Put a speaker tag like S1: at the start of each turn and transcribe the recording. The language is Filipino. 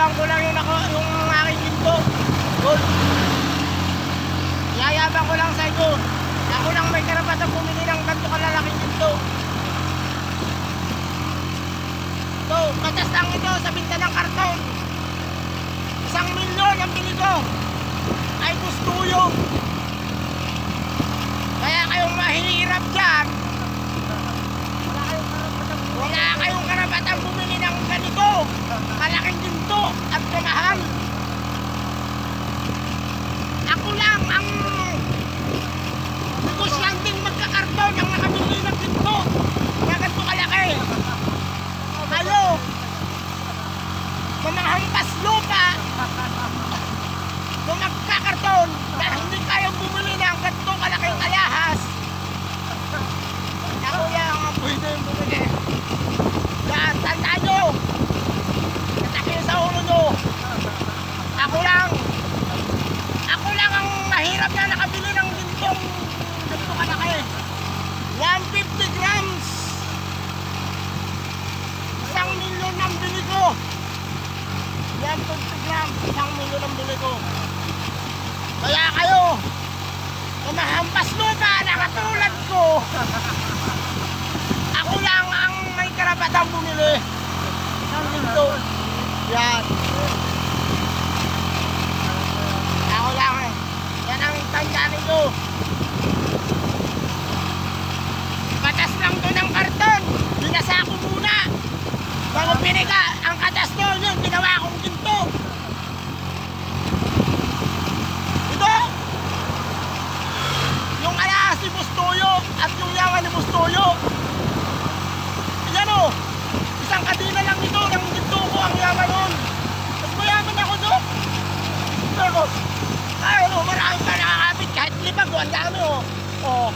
S1: Yayabang ko lang yung, ako, yung aking ginto. Gold. Yayabang ko lang sa inyo. Ako lang may karapatang pumili ng ganito kalalaking ginto. So, katas lang ito sa binta ng karton. Isang milyon ang bili ko. Ay gusto yung. Kaya kayong mahihirap dyan, at kamahal. Ako lang ang negosyanteng magkakarton ang nakabili ng ginto. Na ganito kalaki. Kayo, mamanghampas lupa, kung magkakarton na hindi kayang bumili ng ganito kalaking alahas, ako lang ang pwede yung bumili. Yan, tandaan nyo! Katakin sa ulo nyo! Ako lang! Ako lang ang mahirap na nakabili ng gintong ganito kalaki. 150 grams! Isang milyon ang bili ko! 150 grams, isang milyon ang bili ko. Kaya kayo, kumahampas lupa na katulad ko, ako lang ang may karapatang bumili ng ginto. Yan. Ako lang eh. Yan ang tandaan ninyo. Katas lang to ng karton. Binasa ko muna. Bago piniga, ang katas to, yun, ginawa kong ginto. Ito, yung alahas ni Bustoyo at yung yaman ni Bustoyo. Yan o, isang kadina lang ito ng ginto ko ang yaman nun. Mas mayaman ako doon. Pero, ay, oh, marami pa nakakapit kahit limag, oh, ang dami oh. Oh,